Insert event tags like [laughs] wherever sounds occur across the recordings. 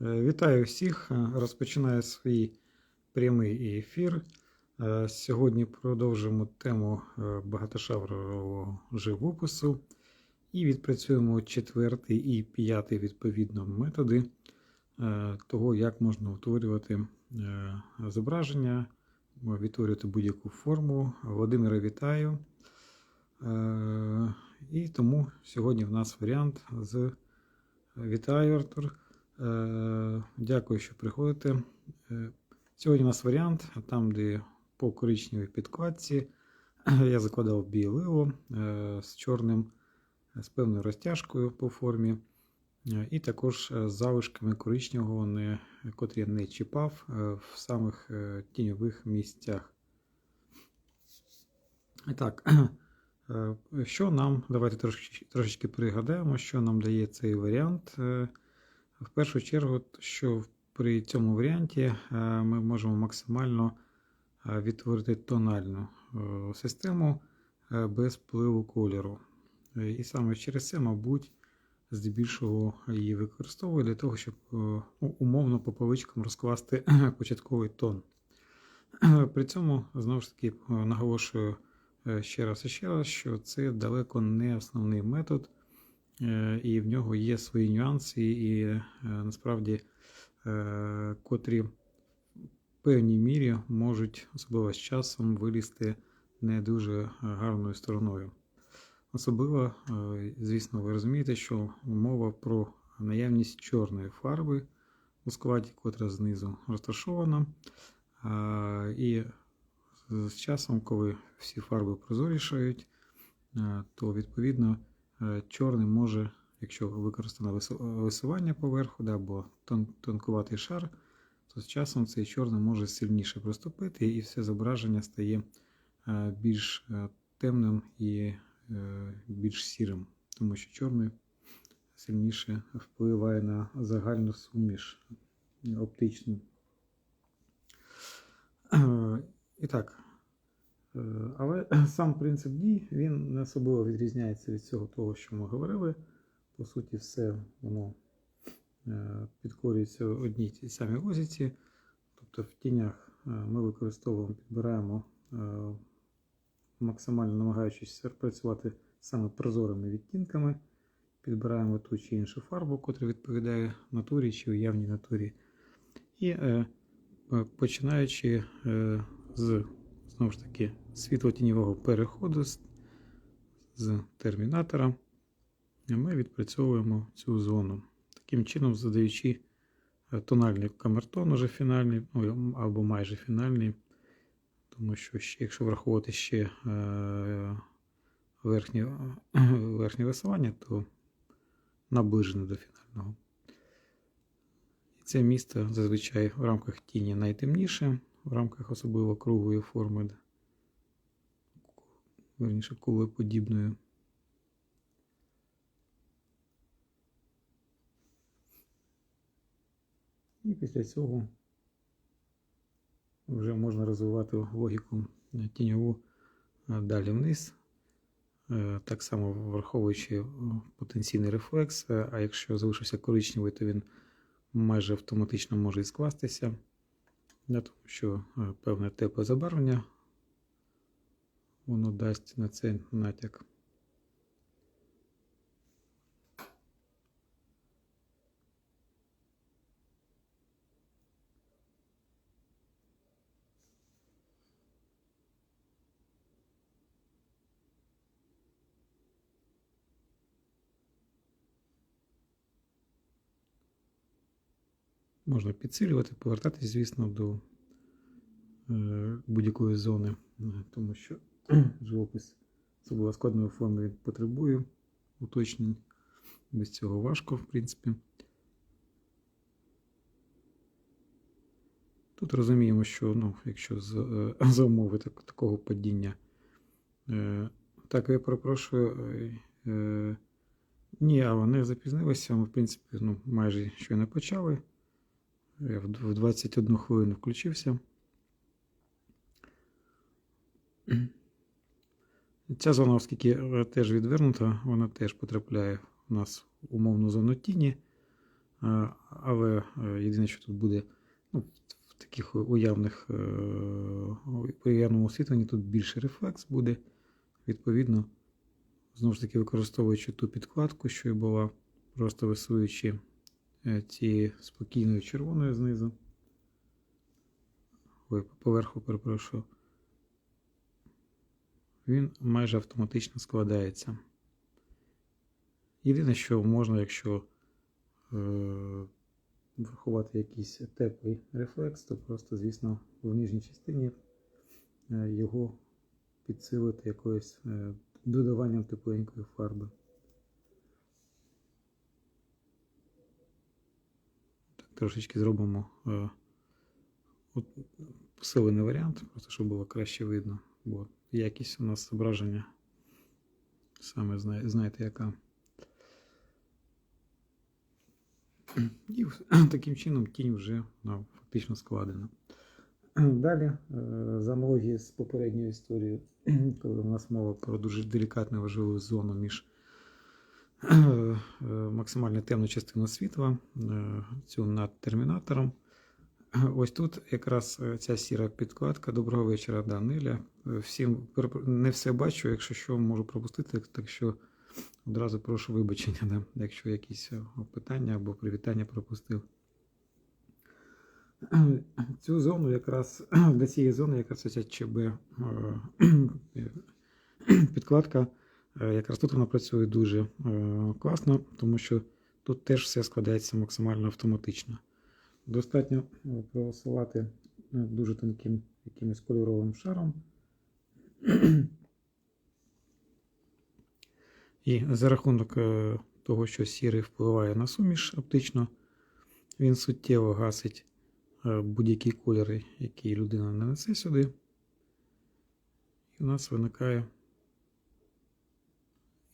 Вітаю всіх. Розпочинаю свій прямий ефір. Е, Сьогодні продовжимо тему е, багатошаврового живопису і відпрацюємо четвертий і п'ятий відповідно методи е, того, як можна утворювати е, зображення, відтворювати будь-яку форму. Володимира вітаю. Е, І тому сьогодні в нас варіант з Вітаю, Артур. Е, Дякую, що приходите. Е, Сьогодні у нас варіант, там, де по коричневій підкладці [clears throat] я закладав білило е, з чорним, з певною розтяжкою по формі, і також з залишками коричневого, не, котрі я не чіпав в самих тіньових місцях. Так, [clears throat] що нам, давайте трошечки, трошечки пригадаємо, що нам дає цей варіант. В першу чергу, що при цьому варіанті е, ми можемо максимально е, відтворити тональну е, систему без впливу кольору. І саме через це, мабуть, здебільшого її використовую для того, щоб ну, умовно по поличкам розкласти [clears throat] початковий тон. [clears throat] При цьому, знову ж таки, наголошую ще раз і ще раз, що це далеко не основний метод, і в нього є свої нюанси, і е, насправді, е, котрі в певній мірі можуть, особливо з часом, вилізти не дуже гарною стороною. Особливо, е, звісно, ви розумієте, що мова про наявність чорної фарби у складі, котра знизу розташована. І з часом, коли всі фарби прозорішають, е, то відповідно е, чорний може, якщо використано висування поверху да, або тон, тонкуватий шар, то з часом цей чорний може сильніше проступити, і все зображення стає е, більш е, темним і е, більш сірим, тому що чорний сильніше впливає на загальну суміш е, оптичну. Е, І так. Е, Але [clears throat] сам принцип дій він не особливо відрізняється від цього того, що ми говорили. По суті, все воно е, підкорюється одній тій самій лозіці. Тобто в тінях е, ми використовуємо, підбираємо, максимально намагаючись працювати саме прозорими відтінками, підбираємо ту чи іншу фарбу, котра відповідає натурі чи уявній натурі. І починаючи з знову ж таки світло-тіньового переходу з, термінатора, ми відпрацьовуємо цю зону. Таким чином, задаючи е, тональний камертон уже фінальний, або майже фінальний, тому що якщо враховувати ще е, верхнє, [clears throat] верхнє висування, то наближене до фінального. І це місто зазвичай в рамках тіні найтемніше, в рамках особливо круглої форми, верніше кулеподібної. І після цього вже можна розвивати логіку тіньову далі вниз, Е, так само враховуючи е, потенційний рефлекс, е, а якщо залишився коричневий, то він майже автоматично може і скластися, тому що певне тепле забарвлення воно дасть на це натяк. Можна підсилювати, повертатись, звісно, до е, будь-якої зони, е, тому що [clears throat] живопис особливо складної форми потребує уточнень. Без цього важко, в принципі. Тут розуміємо, що ну, якщо з, е, [clears throat] за умови так, такого падіння. Е, так, я перепрошую. Е, ні, але не запізнилися. Ми, в принципі, ну, майже щойно почали. Я в 21 хвилину включився. [clears throat] Ця зона, оскільки е, теж відвернута, вона теж потрапляє у нас в умовну зону тіні. Е, Але е, єдине, що тут буде ну, в таких уявних уявному освітленні тут більше рефлекс буде. Відповідно, знову ж таки, використовуючи ту підкладку, що і була, просто висуючи цією спокійною червоною знизу. Ой, поверху перепрошую. Він майже автоматично складається. Єдине, що можна, якщо е, врахувати якийсь теплий рефлекс, то просто, звісно, в нижній частині е, його підсилити якоюсь е, додаванням тепленької фарби. Так, трошечки зробимо е, от, посилений варіант, просто щоб було краще видно, бо якість у нас зображення саме знаєте яка. І [clears throat] таким чином тінь вже вона фактично складена. [clears throat] Далі, е, за аналогією з попередньою історією, [clears throat] коли у нас мова про дуже делікатну важливу зону між е, максимально темну частину світла, е, цю над термінатором. [clears throat] Ось тут якраз е, ця сіра підкладка. Доброго вечора, Даниля. Е, Всім не все бачу, якщо що, можу пропустити, так що одразу прошу вибачення, да, якщо якісь е, питання або привітання пропустив. [clears throat] Цю зону якраз [clears throat] для цієї зони якраз ця ЧБ підкладка. Якраз тут вона працює дуже класно, тому що тут теж все складається максимально автоматично. Достатньо е, просувати е, дуже тонким якимось кольоровим шаром. І за рахунок е, того, що сірий впливає на суміш оптично, він суттєво гасить е, будь-які кольори, які людина нанесе сюди. І у нас виникає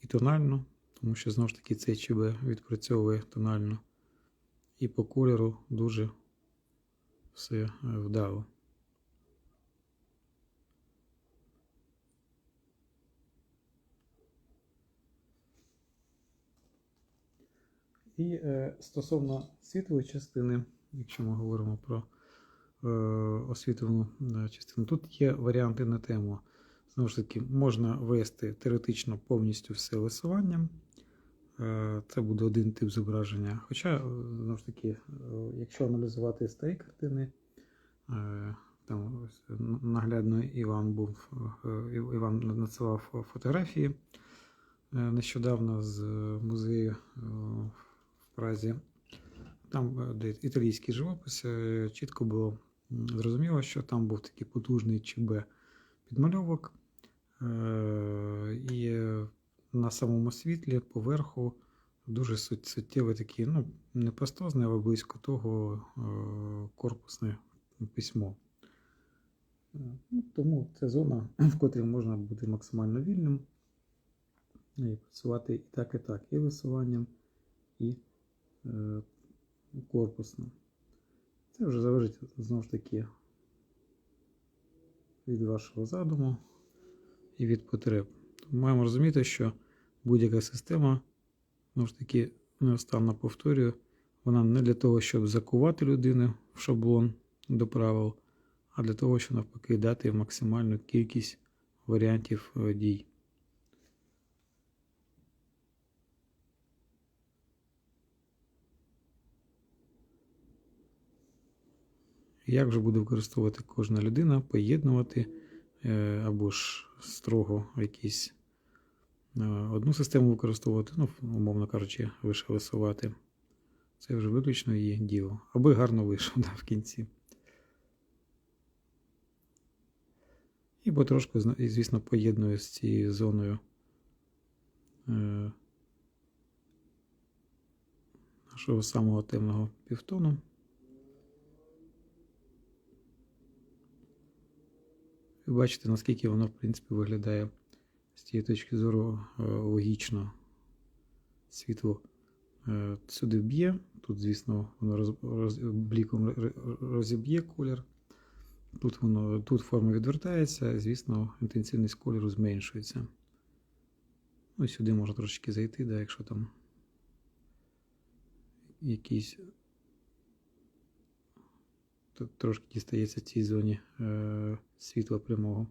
і тонально, тому що знову ж таки цей ЧБ відпрацьовує тонально. І по кольору дуже все е, вдало. І е, стосовно світлої частини, якщо ми говоримо про е, освітлену частину, тут є варіанти на тему. Знову ж таки, можна вести теоретично повністю все лисуванням. Е, Це буде один тип зображення. Хоча, е, знову ж таки, е, якщо аналізувати старі картини, там наглядно Іван був, Іван надсилав фотографії нещодавно з музею в Празі. Там, де італійський живопис, чітко було зрозуміло, що там був такий потужний ЧБ підмальовок. І на самому світлі поверху дуже сут- суттєве такі, ну, не пастозне, але близько того е, корпусне письмо. Ну, тому це зона, [clears throat] в котрій можна бути максимально вільним і працювати і так, і так, і висуванням, і е, корпусно. Це вже залежить знову ж таки від вашого задуму і від потреб. Маємо розуміти, що будь-яка система, знову ж таки, неостанно повторюю, вона не для того, щоб закувати людину в шаблон до правил, а для того, щоб навпаки дати максимальну кількість варіантів е, дій. Як же буде використовувати кожна людина, поєднувати е, або ж строго якісь одну систему використовувати, ну, умовно кажучи, лише висувати. Це вже виключно її діло. Аби гарно вийшов [laughs] да, в кінці. І потрошку, звісно, поєдную з цією зоною е, нашого самого темного півтону. Ви бачите, наскільки воно, в принципі, виглядає з цієї точки зору е, логічно. Світло е, сюди б'є. Тут, звісно, воно роз, роз, бліком розіб'є колір. Тут воно тут форма відвертається, звісно, інтенсивність кольору зменшується. Ну, і сюди можна трошечки зайти, да, якщо там якийсь трошки дістається в цій зоні е, світла прямого.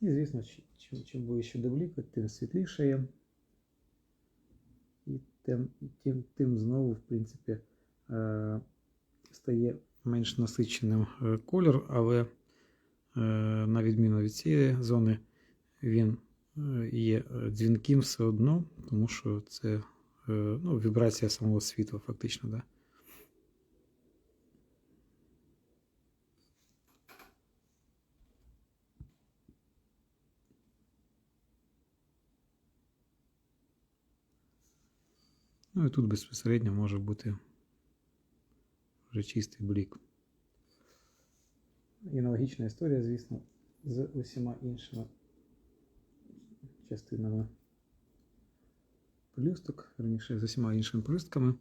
І, звісно, чим, чим ближче до бліку, тим світліше є. І тим, тим, тим знову, в принципі, е, стає менш насиченим е, кольор, але е, на відміну від цієї зони, він є дзвінким все одно, тому що це ну, вібрація самого світла, фактично. Да? І тут безпосередньо може бути вже чистий блік. Аналогічна історія, звісно, з усіма іншими частинами пелюсток, верніше, з усіма іншими пелюстками.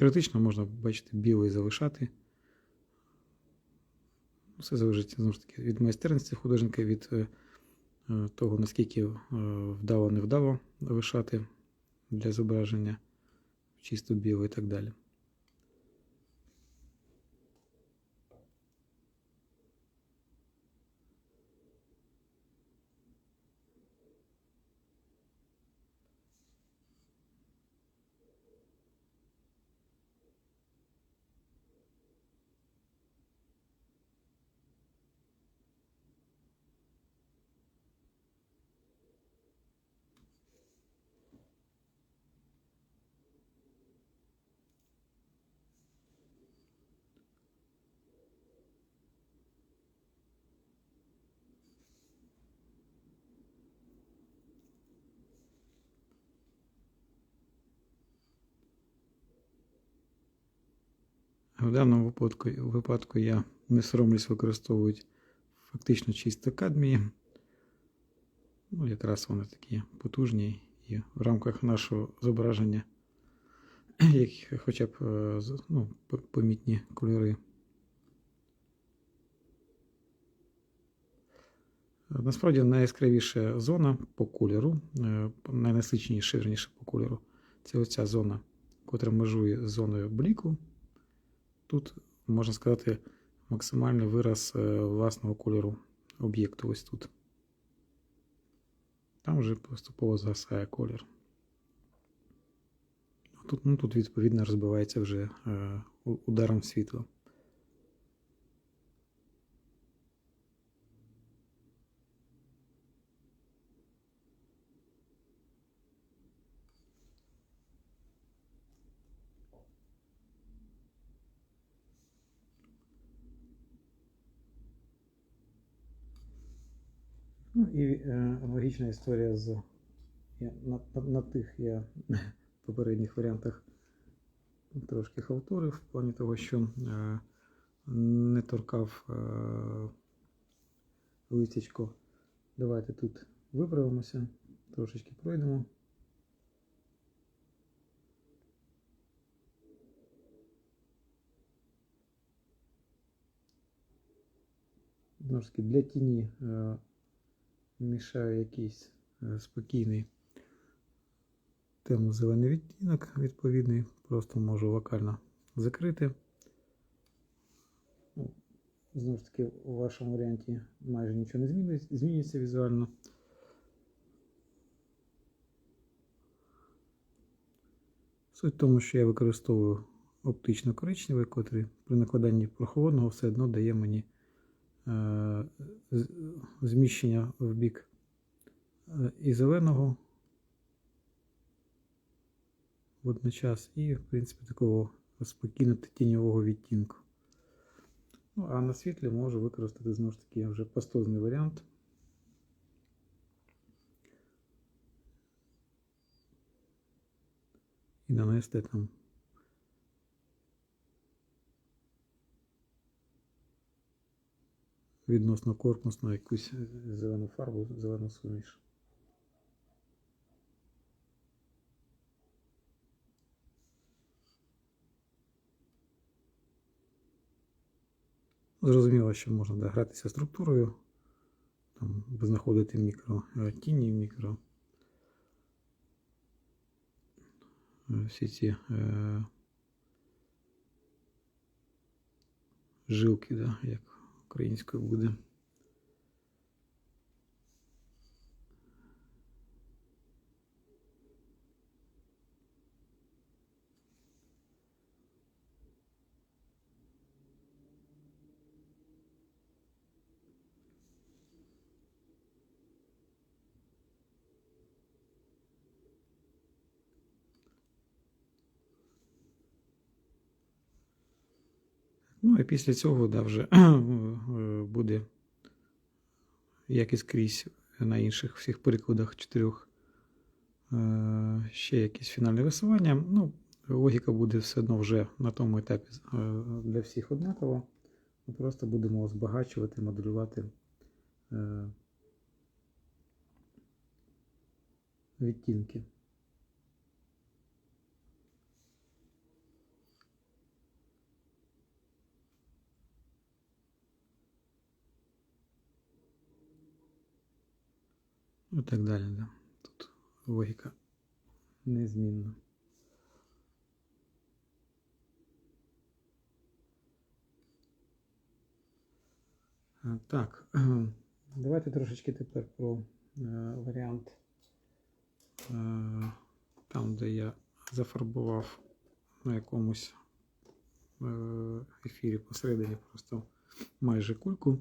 Теоретично можна бачити білий залишати. Все залежить знову ж таки від майстерності художника, від е, е, того, наскільки е, вдало не лишати для зображення чисто білий і так далі. В даному випадку, випадку я не соромлюсь використовувати фактично чисто кадмії. Ну, якраз вони такі потужні і в рамках нашого зображення, [clears throat] як хоча б е, ну, помітні кольори. Насправді найяскравіша зона по кольору, е, найнасиченіша верніше по кольору, це оця зона, котра межує з зоною бліку. Тут, можна сказати, максимальний вираз е, власного кольору об'єкту ось тут. Там вже поступово згасає колір. Тут, ну, тут відповідно розбивається вже е, ударом світла. Ну і е, логічна історія з я, на, на, на тих я [laughs] в попередніх варіантах трошки халтурив в плані того, що е, не торкав е, листячко. Давайте тут виправимося, трошечки пройдемо. Для тіні мішає якийсь е, спокійний темно-зелений відтінок відповідний. Просто можу локально закрити. Ну, Знову ж таки, у вашому варіанті майже нічого не зміниться, зміниться візуально. Суть в тому, що я використовую оптично коричневий, котрий при накладанні прохолодного все одно дає мені зміщення в бік е, і зеленого водночас, і, в принципі, такого спокійно тіньового відтінку. Ну, а на світлі можу використати знову ж таки вже пастозний варіант. І нанести там відносно корпусно якусь е, зелену фарбу, зелену суміш. Зрозуміло, що можна да, гратися структурою, там, знаходити мікро е, тіні, мікро. е, Всі ці е, жилки, да, як українською буде. Ну і після цього да, вже [clears throat] е, буде, як і скрізь на інших всіх прикладах чотирьох, е, ще якесь фінальне висування. Ну, логіка буде все одно вже на тому етапі е, для всіх однаково. Ми просто будемо збагачувати, моделювати відтінки. І так далі. Да. Тут логіка незмінна. Так, [clears throat] давайте трошечки тепер про е, варіант, е, там, де я зафарбував на якомусь е, ефірі посередині просто майже кульку.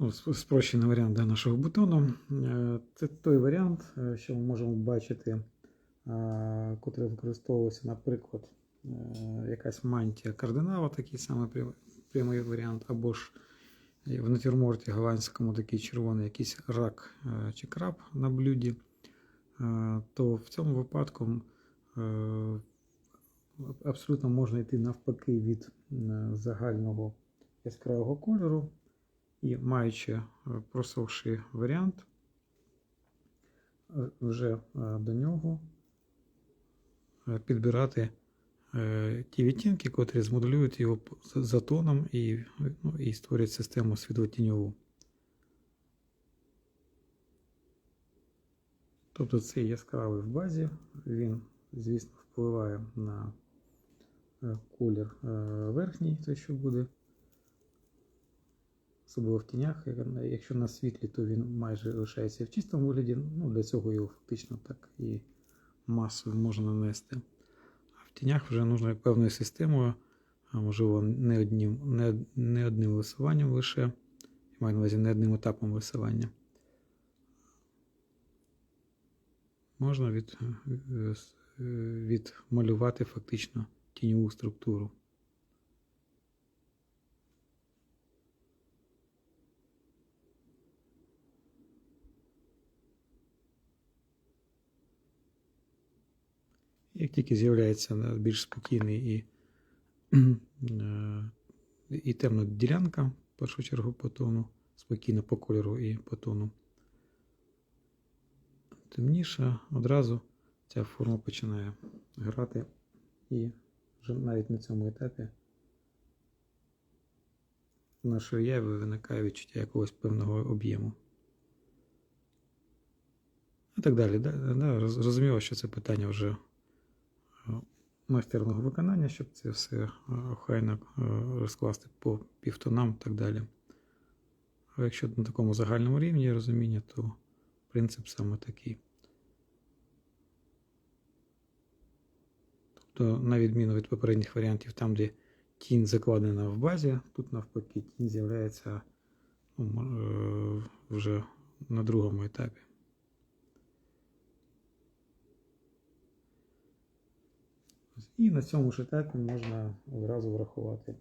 Ну, сп- спрощений варіант да, нашого бутону. Е, Це той варіант, е, що ми можемо бачити, е, котрий використовувався, наприклад, е, якась мантія кардинала, такий самий прямий варіант, або ж в натюрморті голландському такий червоний якийсь рак е, чи краб на блюді. Е, То в цьому випадку е, абсолютно можна йти навпаки від е, загального яскравого кольору. І маючи е, просохший варіант, е, вже е, до нього підбирати ті відтінки, котрі змоделюють його за- тоном і, ну, і створюють систему світлотіньову. Тобто цей яскравий в базі, він, звісно, впливає на колір верхній, той, що буде особливо в тінях. Якщо на світлі, то він майже лишається в чистому вигляді. Ну, для цього його фактично так і масою можна нанести. А в тінях вже нужно певною системою, а можливо, не одним, не, не одним висуванням лише, я маю на увазі не одним етапом висування. Можна від, е, е, відмалювати фактично тіньову структуру. Як тільки з'являється більш спокійний і, е, і темна ділянка, в першу чергу по тону, спокійно по кольору і по тону, темніша, одразу ця форма починає грати і вже навіть на цьому етапі нашої яви виникає відчуття якогось певного об'єму. І так далі. Да, да, що це питання вже майстерного виконання, щоб це все е, охайно е, розкласти по півтонам і так далі. А якщо на такому загальному рівні розуміння, то принцип саме такий. Тобто, на відміну від попередніх варіантів, там, де тінь закладена в базі, тут навпаки тінь з'являється ну, е, вже на другому етапі. І на цьому ж етапі можна одразу врахувати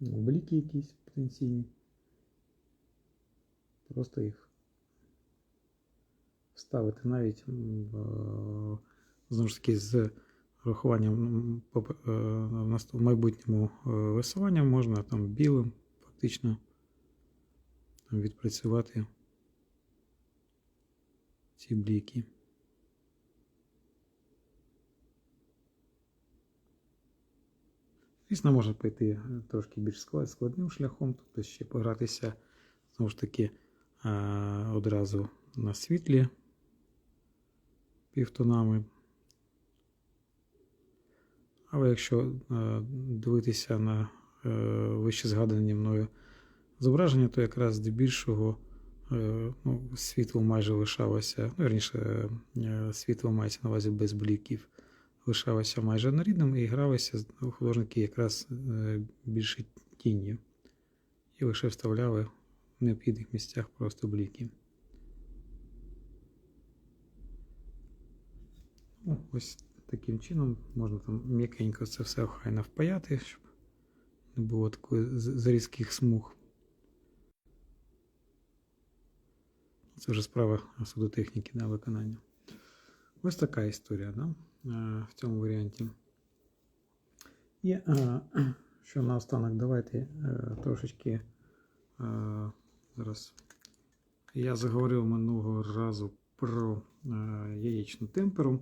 бліки якісь потенційні. Просто їх вставити навіть знову ж таки з врахуванням е, в майбутньому е, висуванням можна там білим фактично відпрацювати ці бліки. Звісно, можна пойти е, трошки більш складним шляхом, тобто ще погратися знову ж таки е, одразу на світлі півтонами. Але якщо е, дивитися на вище згадані мною зображення, то якраз здебільшого ну, світло майже лишалося, ну, верніше, світло мається на увазі без бліків, лишалося майже однорідним і гралися з- художники якраз е, більше тінню. І лише вставляли в необхідних місцях просто бліки. Ну, ось таким чином можна там м'якенько це все охайно впаяти, щоб не було такої зарізких смуг. Це вже справа судотехніки на виконання. Ось така історія да? Е, в цьому варіанті. І е, [clears throat] що наостанок, давайте е, трошечки зараз. Я заговорив минулого разу про яєчну темперу,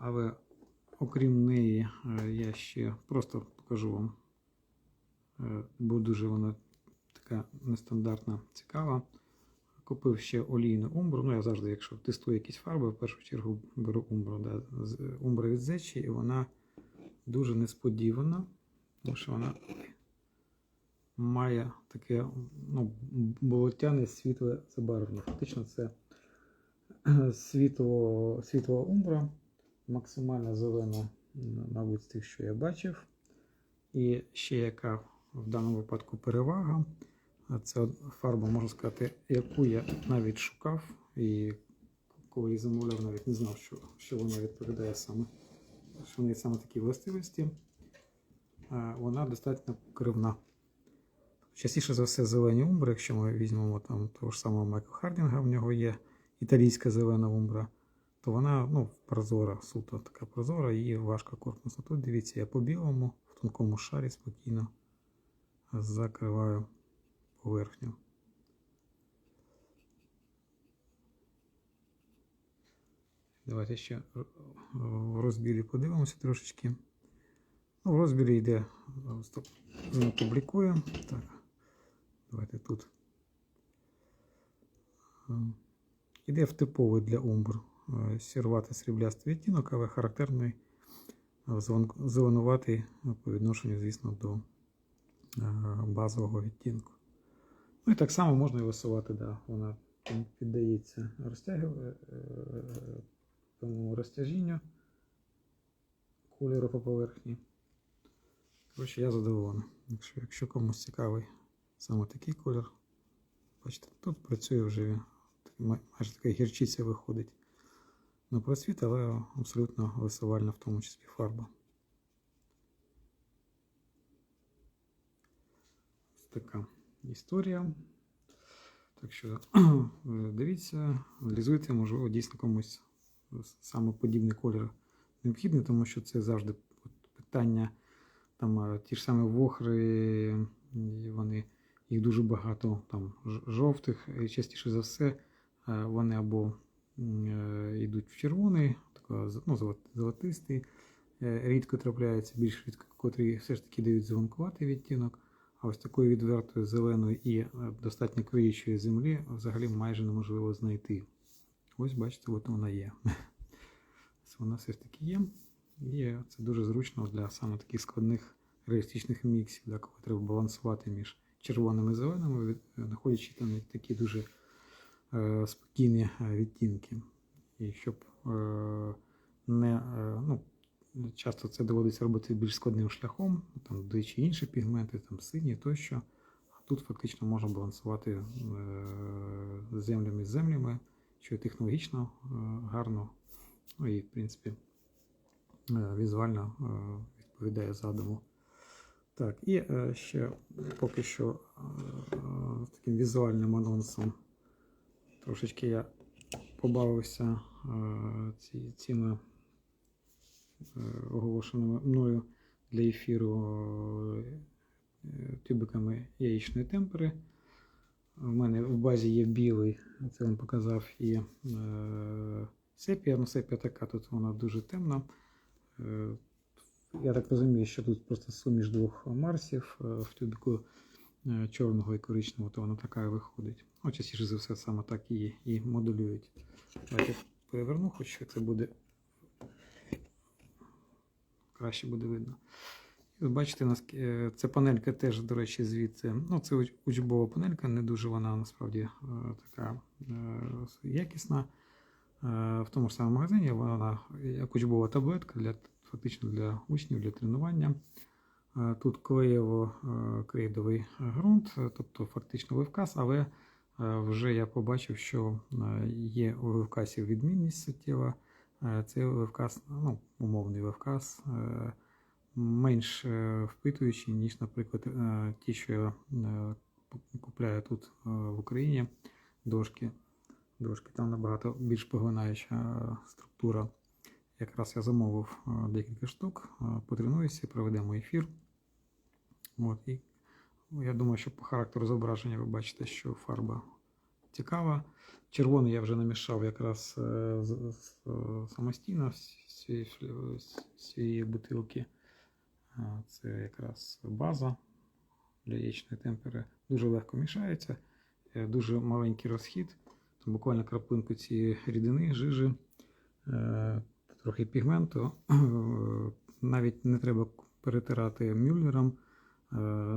але окрім неї, я ще просто покажу вам, бо дуже вона така нестандартна, цікава. Купив ще олійну умбру. Ну, я завжди, якщо тестую якісь фарби, в першу чергу беру умбру. Да, умбра від зечі, і вона дуже несподівана, тому що вона має таке ну, болотяне світле забарвлення. Фактично, це [clears throat] світло, світло умбра, максимально зелена, мабуть, з тих, що я бачив. І ще яка в даному випадку перевага. Це фарба, можна сказати, яку я навіть шукав, і коли її замовляв, навіть не знав, що, що вона відповідає саме, що в неї саме такі властивості. Вона достатньо кривна. Частіше за все зелені умбри, якщо ми візьмемо там того ж самого Майкла Хардінга, в нього є італійська зелена умбра, то вона ну, прозора, суто така прозора, її важко корпусна. Тут дивіться, я по білому в тонкому шарі спокійно закриваю поверхню. Давайте ще в розбірі подивимося трошечки. Ну, в розбірі йде. Стоп. Публікує. Так. Давайте тут. Іде в типовий для умбр е, сірватий сріблястий відтінок, але характерний е, зеленуватий по відношенню, звісно, до е, базового відтінку. Ну і так само можна і висувати, да. вона піддається розтягу- е, певному розтяжінню кольору по поверхні. Коротше, я задоволений. Якщо, якщо комусь цікавий саме такий колір, бачите, тут працює вже майже така гірчиця виходить на просвіт, але абсолютно висувальна в тому числі фарба. Ось така історія. Так що [clears throat] дивіться, аналізуйте, можливо, дійсно комусь саме подібний колір необхідний, тому що це завжди питання. Там е, ті ж самі вохри, вони, їх дуже багато, там жовтих, і частіше за все е, вони або е, йдуть в червоний, ну, золотистий, рідко трапляються, більш рідко, котрі все ж таки дають зеленкуватий відтінок. А ось такої відвертої зеленої і е, достатньо криючої землі взагалі майже неможливо знайти. Ось бачите, от вона є. [laughs] Вона все ж таки є. І це дуже зручно для саме таких складних реалістичних міксів, да, коли треба балансувати між червоними і зеленими, знаходячи там такі дуже е, спокійні е, відтінки. І щоб е, не е, ну, часто це доводиться робити більш складним шляхом, там двічі інші пігменти, там сині тощо. А тут фактично можна балансувати е, землями з землями, що і технологічно е, гарно, ну і в принципі е, візуально відповідає задуму. Так, і ще поки що таким візуальним анонсом трошечки я побавився цими оголошеними мною для ефіру е, е, тюбиками яєчної темпери. У мене в базі є білий, це вам показав, і е, сепія. Ну, сепія така, тут вона дуже темна. Е, я так розумію, що тут просто суміш двох Марсів е, в тюбику е, чорного і коричневого, то вона така і виходить. Ну, частіше за все, саме так її і моделюють. Давайте переверну, хоч це буде краще буде видно. І бачите, е, ця панелька теж, до речі, звідси. Ну, це уч- учбова панелька, не дуже вона насправді е, така е, якісна. Е, В тому ж самому магазині вона як учбова таблетка для фактично для учнів, для тренування. Тут клеєво крейдовий ґрунт, тобто фактично вивказ, але вже я побачив, що є у вивкасів відмінність суттєва. Е, Цей вивказ, ну, умовний вивказ, е, менш е, впитуючий, ніж, наприклад, ті, що я купляю тут в Україні дошки. Дошки там набагато більш поглинаюча структура. Якраз я замовив декілька штук, потренуюся, проведемо ефір. От, і я думаю, що по характеру зображення ви бачите, що фарба цікава. Червоний я вже намішав якраз е, самостійно з цієї бутилки. Це якраз база для яєчної темпери. Дуже легко мішається, е, дуже маленький розхід. Там буквально краплинку цієї рідини, жижі, е, трохи пігменту. [clears throat] Навіть не треба перетирати мюллером.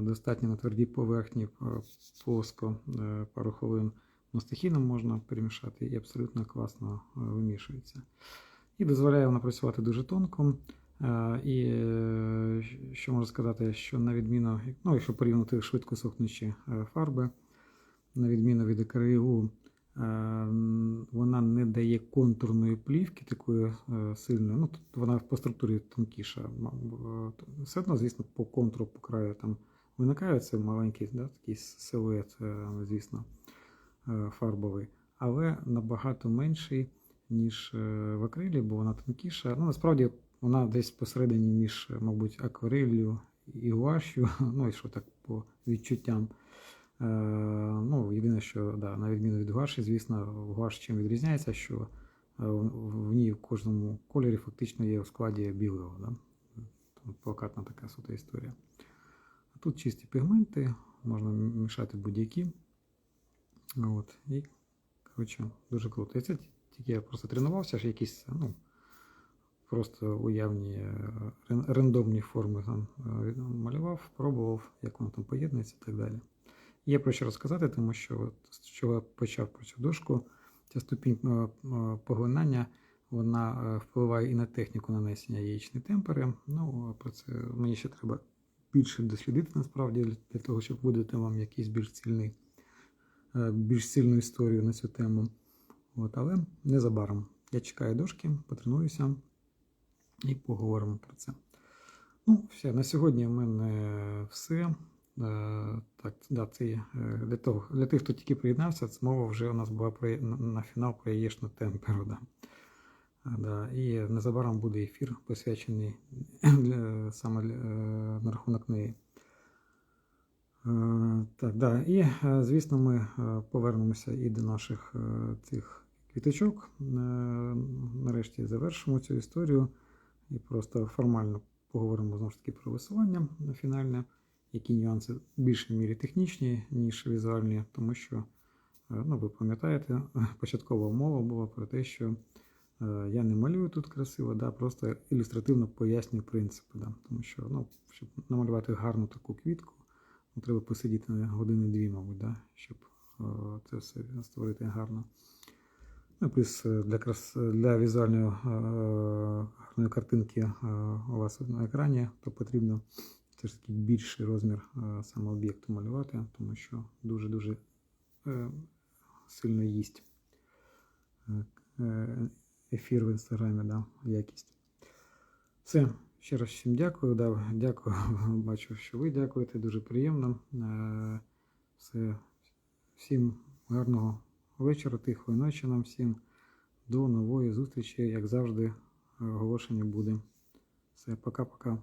Достатньо на твердій поверхні плоско пару хвилин мастихіном можна перемішати і абсолютно класно е, вимішується. І дозволяє вона працювати дуже тонко. Е, І е, що можу сказати, що на відміну, ну, якщо порівняти швидко сохнучі фарби, на відміну від АКРУ, вона не дає контурної плівки такої сильної. Ну, тут вона по структурі тонкіша. Все одно, звісно, по контуру, по краю там виникає це маленький да, такий силует, звісно, фарбовий, але набагато менший, ніж е, в акрилі, бо вона тонкіша. Ну, насправді вона десь посередині між, е, мабуть, акварелью і гуашю, [laughs] ну і так по відчуттям. Е, ну, єдине, що да, на відміну від гуаші, звісно, гуаш чим відрізняється, що е, в ній в кожному кольорі фактично є у складі білого. Да? Плакатна така сута історія. Тут чисті пігменти, можна мішати будь-які. От. І, коротше, дуже круто. І це тільки я просто тренувався, ж якісь, ну, просто уявні е, рандомні форми там е, малював, пробував, як воно там поєднується і так далі. Є про що розказати, тому що от, з чого я почав про цю дошку, ця ступінь е, поглинання вона впливає і на техніку нанесення яєчної темпери. Ну, про це мені ще треба більше дослідити насправді для- того, щоб видати вам якийсь більш цільний, більш цільну історію на цю тему. От, але незабаром. Я чекаю дошки, потренуюся і поговоримо про це. Ну, все, на сьогодні в мене все. Е, Так, да, це е, для, того, для тих, хто тільки приєднався, це мова вже у нас була про, на, на фінал про яєчну темперу. Да. Е, Да. І незабаром буде ефір, посвячений для, саме для, е, на рахунок неї. Е, Так, да. І, е, звісно, ми е, повернемося і до наших цих квіточок. Нарешті завершимо цю історію і просто формально поговоримо знову ж таки про висування на фінальне, які нюанси в більшій мірі технічні, ніж візуальні, тому що, ну, ви пам'ятаєте, [laughs] початкова умова була про те, що я не малюю тут красиво, да, просто ілюстративно пояснюю принципи. Да, тому що, ну, щоб намалювати гарну таку квітку, треба посидіти години-дві, мабуть, да, щоб е, це все створити гарно. Ну, плюс е, для, крас... для візуальної е, гарної картинки у вас на екрані, то потрібно все ж таки більший розмір саме об'єкту малювати, тому що дуже-дуже сильно їсть ефір в інстаграмі, да, якість. Все, ще раз всім дякую. Да, дякую. [laughs] Бачу, що ви дякуєте, дуже приємно. Е, Все, всім гарного вечора, тихої ночі нам всім. До нової зустрічі, як завжди, оголошення буде. Все, пока-пока.